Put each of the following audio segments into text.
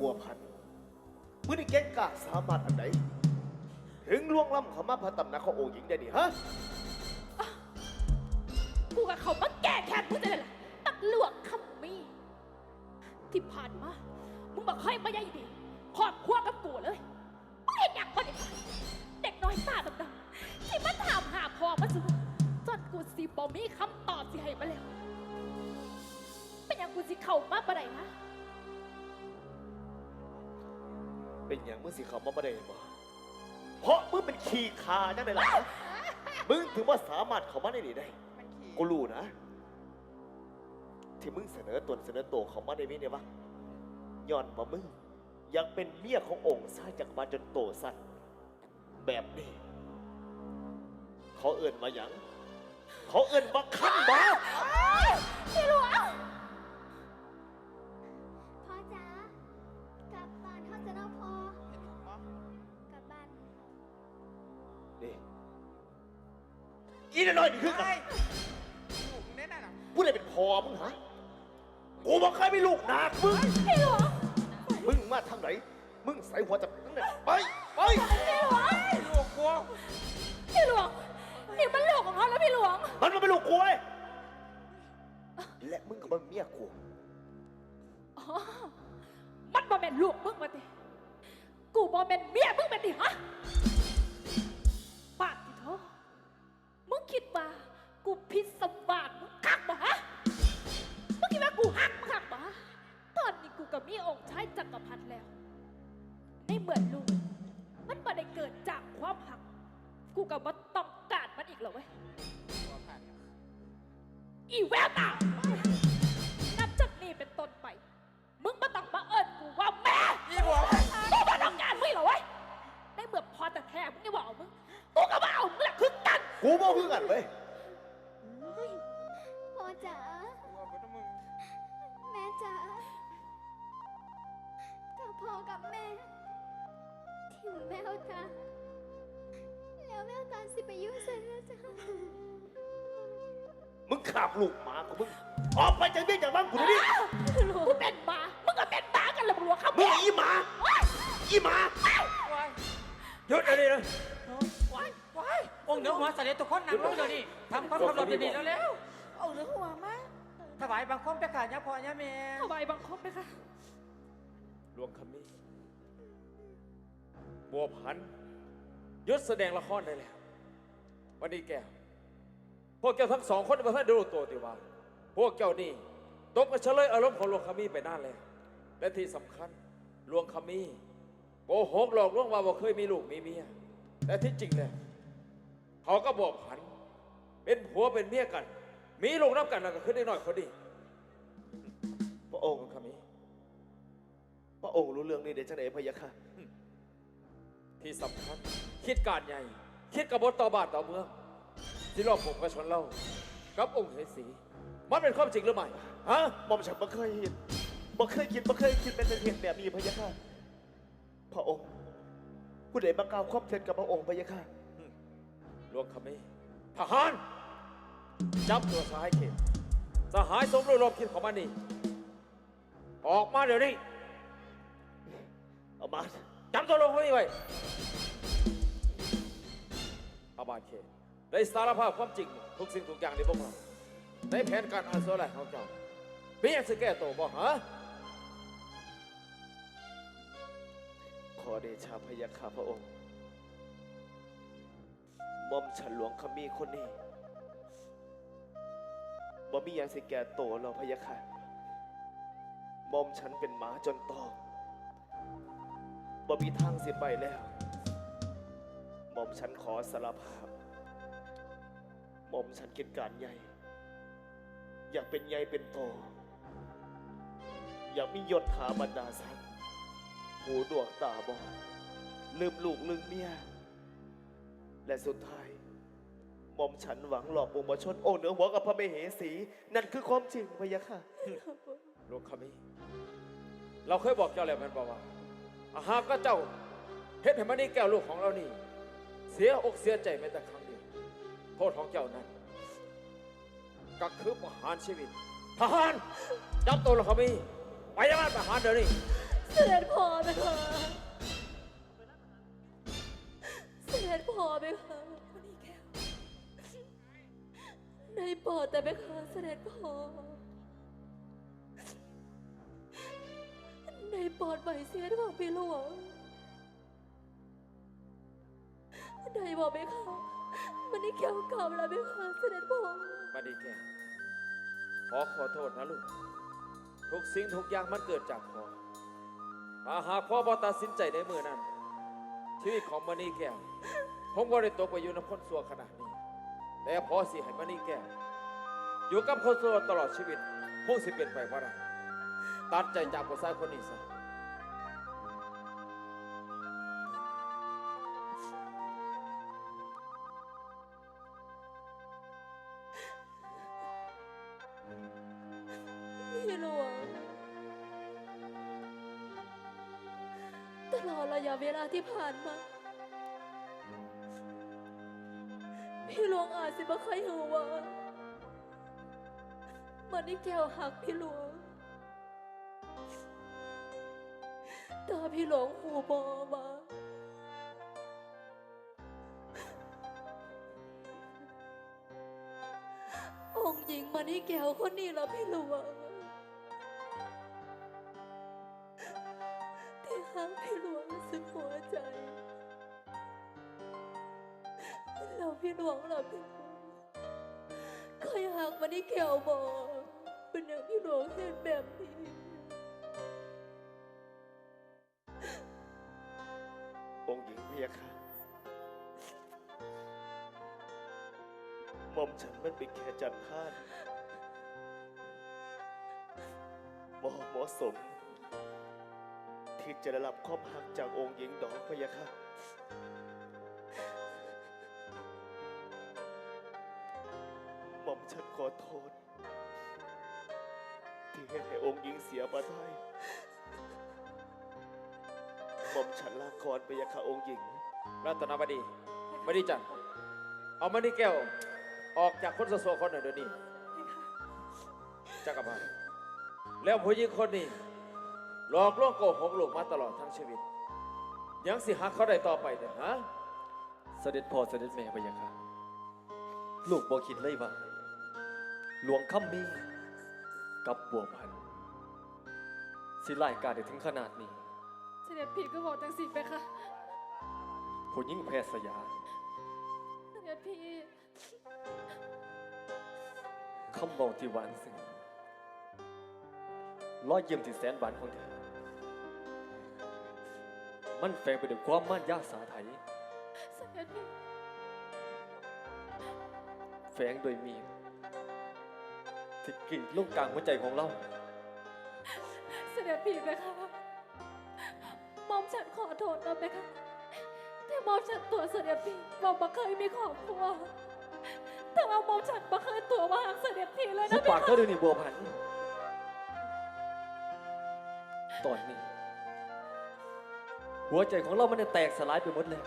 บัวพันมือนี่แกกล้าสามารถอันไหนถึงล่วงล้ำเขามาพระตำหนักขององค์หญิงได้นี่ฮะกูกับเขามาแก้แค้นมึงจะเลยล่ะตักหลวงคำมี ที่ผ่านมา มึงบอกให้มาใหญ่ดีขอบครัวกับกูเลยไมึงเห็นอยางคนเด็กเด็กน้อยตาดำๆที่มาถามหาพ่อมาสุจนกูสิบอมีคำตอบสิให้มาแล้วเป็นอย่างกูสิเข้ามาปะไดฮะ เป็นอย่างมึงสิเขามาบ่ได้บ่เพราะมึงเป็นขี้คาจังไดล่ะฮะมึงถึงว่าสามารถเข้ามาในนี่ได้มันขี่กูรู้นะ ที่มึงเสนอตนเสนอตัวเขามาได้มีเนี่ยวะย้อนว่ามึงอยากเป็นเมียขององค์ชายจักรวาลจนโตสั้นแบบนี้ เขาเอื่นมาหยังเขาเอื่นมาขั้นบ้า อีนน้อยนี่คือกันไอ้ลูกมึงแน่น่ะผู้ใดเป็นพอมึงฮะกูบอกเคยมีลูกหนักมึงพี่หลวงมึงมาทางไหน มึงใส่หัวจับนั่นเนี่ยไปไปพี่หลวงไอ้ลูกกูพี่หลวงนี่มันลูกของเขาแล้วพี่หลวง มันมาเป็นลูกกูเว้ยและมึงก็มาเมียกูอ๋อมันบ่เป็นลูกมึงมาติกูบ่เป็นเมียมึงมาติฮะ กูพิษสมบัติมึงคักบ่ฮะมึงคิดว่ากูหักมึงคักบ่ฮะตอนนี้กูกับมีองค์ชายจักรพรรดิแล้ว ในเหมือนลูก มันบ่ได้เกิดจากความหัก กูกับว่าต้องการมันอีกเหรอเว้ยอีแววตานับจากนี้เป็นต้นไป มึงมาต้องมาเอิญกูว่าแม่อีบัวมึงมาต้องการมึงเหรอเว้ยในเมื่อพอแต่แท้มึงนี่ว่าเอามึงกูก็มาเอามึงแหละคือกัน กูบอกคือกันเว้ย ววตาแล้วแววตาสิไปอยุ่งใส่แล้วจ้ามึงขับลูกหมาของมึงออกไปจากเบี้ยจากบ้านกูเดี๋ยวนี้กูเป็นหมามึงก็เป็นหมากันละมึงรู้ครับมึงอีหมาอีหมาว้ายหยุดเดี๋ยวนี้เลยว้ายว้ายองค์เหนือหัวเสด็จทุกคนนั่งลงเดี๋ยวนี้ทำความเคารพเดี๋ยวนี้แล้วเอาเรื่องหัวมาๆถวายบังคมประกาศยาพ่อยาแม่ถวายบังคมไหมคะหลวงคำนี้ บัวพันยศแสดงละครได้แล้ว วันนี้แก้ว พวกเจ้าทั้งสองคนมาท่านดูตัวติว่า พวกเจ้านี่ตกกระเฉลยอารมณ์ของหลวงคำมีไปนานแล้ว และที่สำคัญหลวงคำมีโกหกหลอกลวงว่าบ่เคยมีลูกมีเมียแต่ที่จริงแล้วเขาก็บอกพัน เป็นผัวเป็นเมียกัน มีลูกนับกันแล้วก็ขึ้นได้หน่อยคนดีพระองค์คำมีพระองค์รู้เรื่องนี้เดี๋ยวจะไหนพะยะค่ะ ที่สำคัญคิดการใหญ่ คิดกบฏต่อบาทต่อเมืองที่รอบผมกับชนเล่ากับองค์เหสี มันเป็นความจริงหรือไม่ฮะหม่อมฉันไม่เคยเห็นไม่เคยคิดไม่เคยคิดเป็นเหตุแบบนี้พะยะค่ะพระองค์ ผู้ใดมากล่าวความเท็จกับพระองค์พะยะค่ะหลวงคำนี้ทหารจับตัวสหายเขตสหายสมรู้ร่วมคิดของมันนี่ออกมาเดี๋ยวนี้เอามา จำตัวลงไว้นี่ไว้อาบาดเขตได้สารภาพความจริง ทุกสิ่งทุกอย่างในพวกเราในแผนการอันโซแลของเจ้าเป็นยังสิแก้ตัวบ่ฮะขอเดชาพยาคาพระองค์มอมฉันหลวงขมีคนนี้บ่มียังสิแก่โตเราพยาค่ะมอมฉันเป็นหมาจนตอก บ่มีทางสิไปแล้ว หม่อมฉันขอสารภาพ หม่อมฉันกินการใหญ่ อยากเป็นใหญ่เป็นโต อยากมียศถาบรรดาศักดิ์หูดวงตาบอดลืมลูกลืมเมีย และสุดท้ายหม่อมฉันหวังหลอกปวงมาชนโอ้เหนือหัวกับพระเมเหสี นั่นคือความจริงพะยะค่ะ ลูกขมีเราเคยบอกเจ้าแล้วแมันบอกว่า หากก็เจ้าเฮ็ดให้มันนี่แก้วลูกของเรานี่ เสียอกเสียใจแม้แต่ครั้งเดียวโทษของเจ้านั้นก็คือประหารชีวิตทหารจับตัวเราเขามีไปยังไงประหารเดี๋ยวนี้เสด็จพ่อไหมคะเสด็จพ่อไหมคะคนนี้แก้วในปอดแต่ไหมคะเสด็จพ่อ ในปอดใบเสียของพี่หลวงได้บอกไหมคะมันนี่แก้วเก่าแล้วไหมคะเสด็จพ่อมาดีแก้วขอขอโทษนะลูก ทุกสิ่งทุกอย่างมันเกิดจากพ่ออาหากพ่อบอตัดสินใจในมือนั้น ชีวิตของมานีแก้วคงบ่ได้ตกไปอยู่ในคนสัวขนาดนี้ แต่พอสิให้มานีแก้วอยู่กับคนสัวตลอดชีวิตคงสิเป็นไปว่าได้ ตัดใจจากผู้ชายคนนี้ซะพี่หลวง ตลอดระยะเวลาที่ผ่านมา พี่หลวงอาจสิบ่เคยหูว่ามันนี่แก้วหักพี่หลวง พี่หลวงหูบอมา องค์หญิงมันนี่แก้วคนนี้ละพี่หลวงที่หักพี่หลวงสุดหัวใจแล้วพี่หลวงล่ะพี่หลวงเคยหักมันนี่แก้วบอเป็นอย่างพี่หลวงเห็นแบบนี้ ยค่ะ หม่อมฉันมันเป็นแค่จันทานบ่เหมาะสม ที่จะได้รับความหักจากองค์หญิงดอกพะยะค่ะ หม่อมฉันขอโทษ ที่ให้ให้องค์หญิงเสียประทัย หม่อมฉันลาก่อนพะยะค่ะองค์หญิง รัตนบดีบดีจันทร์เอามานีแก้ว ออกจากคนสัวคนหน่อยเดี๋ยวนี้จักรพันธ์แล้วผู้หญิงคนนี้หลอกลวงโกหกลูกมาตลอดทั้งชีวิต ยังสิหักเขาได้ต่อไปเด้อฮะ เสด็จพ่อเสด็จแม่พะยะค่ะ ลูกบ่คิดเลยว่า หลวงคำมีกับบัวพันธุ์สิไล่กาได้ถึงขนาดนี้ ด็จพี่ก็บอกจังสิไปค่ะ ผู้ยิ่งแพทย์สยา เสด็จพี่ คำบอกที่หวานซึ้งรอยเยี่ยมที่แสนหวานของเธอ มันแฝงไปด้วยความม่านยาสาไทย เสด็จพี่ แฝงโดวยมีดที่กรีดลูกกลางหัวใจของเรา เสด็จพี่ไปค่ะหมอม ฉันขอโทษนะไปค่ะแต่หมอมฉันตัวเสด็จพี่บอกบ่เคยมีครอบครัวแต่ว่าหมอมฉันบ่เคยตัวว่าหางเสด็จพี่เลยหุนะบไปปากเธอค่ะเดี๋ยวนี้บัวพันธุ์ตอนนี้ หัวใจของเรามันได้แตกสลายไปหมดเลย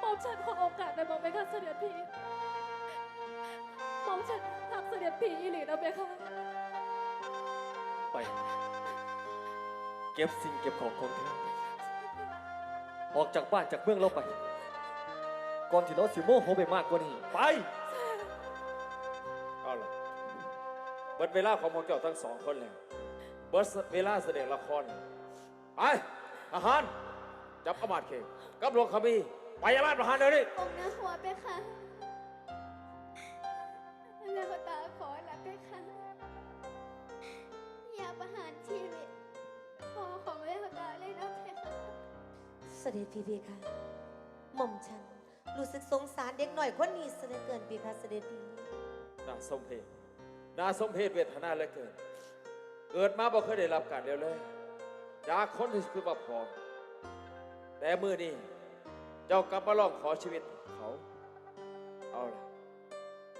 หมอมฉันขอโอกาสได้บอกไปค่ะเสด็จพี่หมอมฉันหักเสด็จพี่อีหลีนะไปค่ะไป เก็บสิ่งเก็บของของเธอออกจากบ้านจากเมืองเราไป ก่อนที่เราสิโมโหไปมากกว่านี้ ไป เอาล่ะเบิดเวลาของพวกเจ้าทั้งสองคนแล้วเบิดเวลาแสดงละครไปอาหารจับอมาตย์เขกกับหลวงขมีไปยาลาดประหารเดี๋ยวนี้ องค์นื้อหัวไปค่ะแม่ตาขอละไปค่ะ อย่าประหารชีวิต อของแม่ตาเลยนะเพคะเสด็จพี่พีค่ะหม่อมฉันรู้สึกสงสารเด็กหน่อยคนนี้เสด็จเกินปีค่ะเสด็จพี่น่าสมเพชน่าสมเพชเวทนาเหลือเกิน เกิดมาบ่เคยได้รับการเดียวเลยจากคนที่คือบัพองแต่มือนี้เจ้ากลับมาลองขอชีวิตเขา เอาล่ะ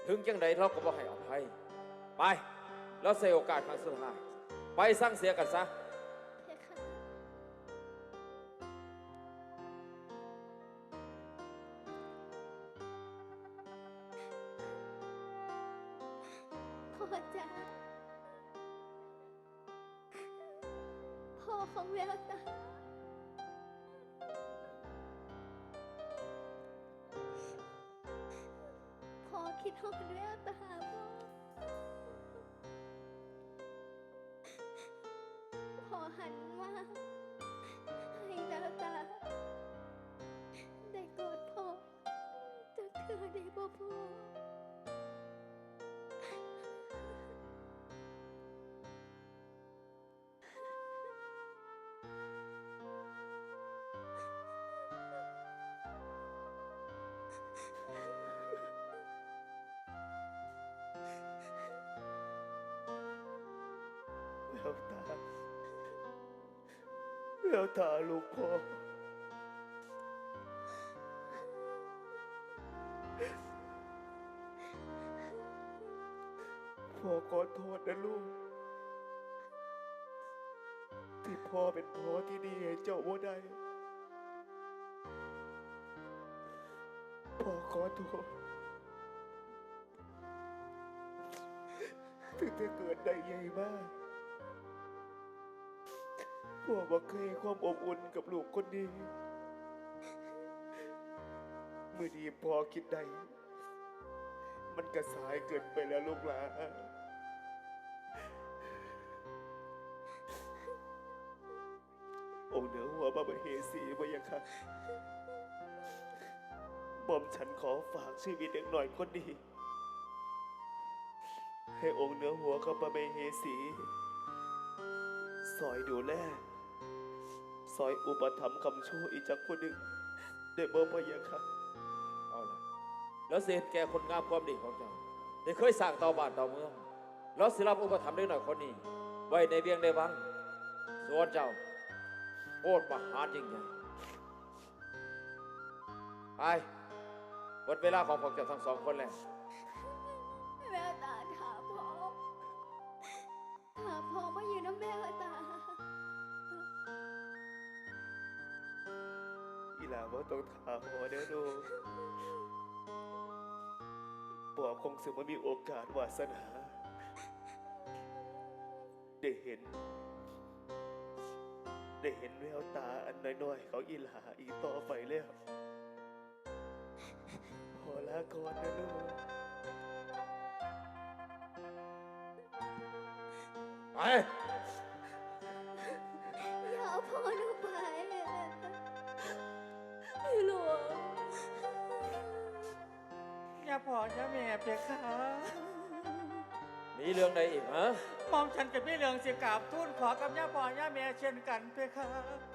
ถึงจังใดเราก็บ่ให้อภัยไป แล้วเสียโอกาสครั้งสุดท้ายไปสร้างเสียกันซะ พ่อจ๋าพ่อของแววตาพ่อคิดฮอดแววตาบ่พ่อหันมาให้แววตาได้กอดพ่อจะเธอได้บ่พ่อ ววตาแววตาลูกพ่อพ่อขอโทษนะลูก ที่พ่อเป็นพ่อที่ดีให้เจ้าบ่ได้พ่อขอโทษถึงจะเกิดได้ใหญ่มาก พ่อบ่เคยความอบอุ่นกับลูกคนนี้มือดีพอคิดได้ มันก็สายเกินไปแล้วลูกหลานองเหนือหัวบาบเฮสีบยค่ะบอมฉันขอฝากชีวิตเด็กหน่อยคนนี้ให้องค์เหนือหัวกับพระเมเหสีซอยดูแล ซอยอุปถัมภ์คำชั่วอีจากคนหนึ่งได้เบ่พะยะค่ะเอาละแล้วเสียแก่คนงามความดีของเจ้าได้เคยสร้างเตาบ้านเตาเมืองแล้วสิรับอุปถัมภ์ได้หน่อยคนนี้ ไว้ในเวียงในวังส่วนเจ้าโคตรมหาจริงใหญ่ไปหมดเวลาของพวกเจ้าทั้งสองคนแล้วแววตาถาพ่อถาพ่อมาอยู่น้ำแววตา หลาว่าต้องถามพ่อเด้อลูกพ่อคงสิมามีโอกาสวาสนา ได้เห็น ได้เห็นแววตาอันน้อยๆของอีหลาอีกต่อไปแล้วพอลาก่อนนะลูกไป อย่าเอาพ่อหนู พออย่าแม่เพคะมีเรื่องใดอีกฮะมองฉันกับพี่เหลืองสิกราบทูลขอกับย่าพ่อย่าแม่เช่นกันเพคะ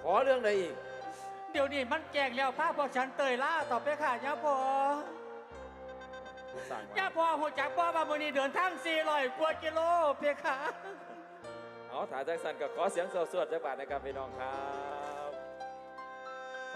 ขอเรื่องใดอีก เดี๋ยวนี้มันแจงแล้วพาพวกฉันเตยล่าต่อเพคะย่าพ่อสั่งย่ามาพ่อหัวจักพ่อว่ามื้อนี้เดินทาง400กว่ากิโลเพคะเอาถ่ายแจ็คสันกับขอเสียงสวดๆจากบาทนะครับพี่น้องครับ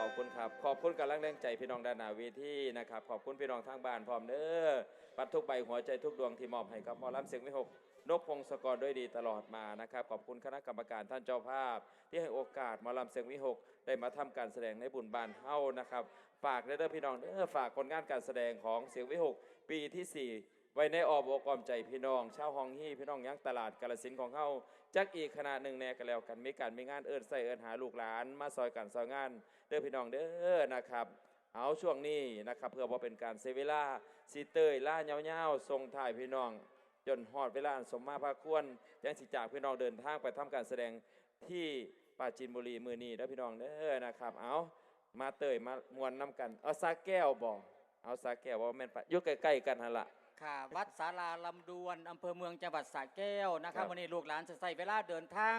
ขอบคุณครับ ขอบคุณกำลังแรงใจพี่น้องด้านหน้าเวทีนะครับ ขอบคุณพี่น้องทางบ้านพร้อมเด้อปัดทุกใบหัวใจทุกดวงที่มอบให้กับหมอลำเสียงวิหกนกพงศกรด้วยดีตลอดมานะครับ ขอบคุณคณะกรรมการท่านเจ้าภาพ ที่ให้โอกาสหมอลำเสียงวิหกได้มาทำการแสดงในบุญบานเฮ้านะครับ ฝากเด้อพี่น้องเด้อฝากผลงานการแสดงของเสียงวิหกปีที่4 ว้ในอ้อมอกอมใจพี่น้อง ชาวฮองฮี่พี่น้องยังตลาดกาลสินของเฮาจักอีกขนาดหนึ่งแน่กันแล้วกันมีการมีงานเอิญใส่เอิญหาลูกหลาน มาซอยกันซอยงาน เด้อพี่น้องเด้อนะครับ เอาช่วงนี้นะครับเพื่อว่าเป็นการเซเวลาสีเตยล่าเงาวๆทรงถ่ายพี่น้อง จนฮอดเวลาสมมาพาควรยังสิจากพี่น้องเดินทางไปทำการแสดงที่ปราจีนบุรีมือนี้เด้อพี่น้องเด้อนะครับ เอามาเตยมามวนน้ำกัน เอาสาแก้วบ่เอาสาแก้วว่แม่นปะยู่ใกล้ๆกันหั่นละ ค่ะ วัดศาลาลำดวนอำเภอเมืองจังหวัดสระแก้วนะครัครับบวันนี้ลูกหลานจะใส่เวลาเดินทาง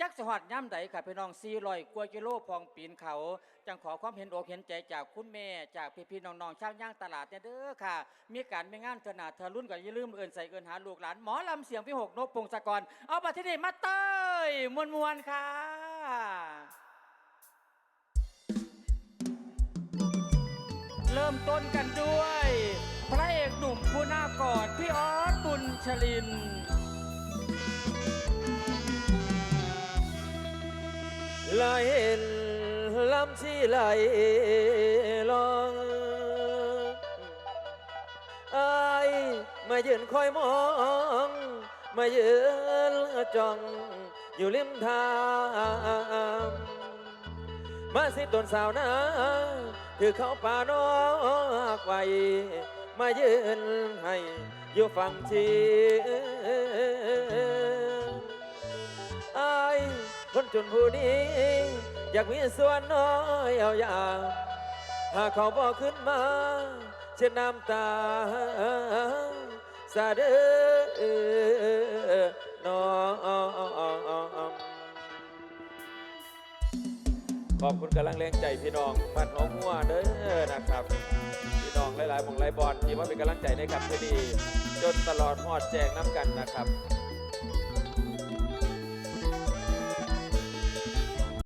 จักสหัสย่ำใดค่ะพี่น้อง400กว่ากิโลพองปีนเขา จังขอความเห็นอกเห็นใจจากคุณแม่ จากพี่พี่ๆน้องๆชาวย่างตลาดเนี่ยเด้อค่ะ มีการไม่งานเถนาเธอรุ่นก็อย่าลืมเอินใส่เอินหาลูกหลานหมอลำเสียงพี่หกนกพงศกร เอาบัตรที่นี่มาเต้ยมวนมวนๆค่ะเริ่มต้นกันด้วยพระเอก หนุ่มผู้น่ากอดพี่ออสบุญชลิน ไหลลำที่ไหลลองอายมายืนคอยมอง มายืนจ้องอยู่ริมทางมาสิตนสาวนาถือเขาป่านอกไว้ มายืนให้อยู่ฝั่งชีอายคนจนผู้นี้ อยากมีส่วนน้อยเอาอย่างหากเขาบอกขึ้นมาเช่นน้ำตาสาเด้อน้องขอบคุณกำลังแรงใจพี่น้องบ้านหนองหัวเด้อนะครับ หลายๆหมองหลายบอลที่ว่าเป็นกำลังใจในกับคดีจนตลอดหอดแจงน้ำกันนะครับ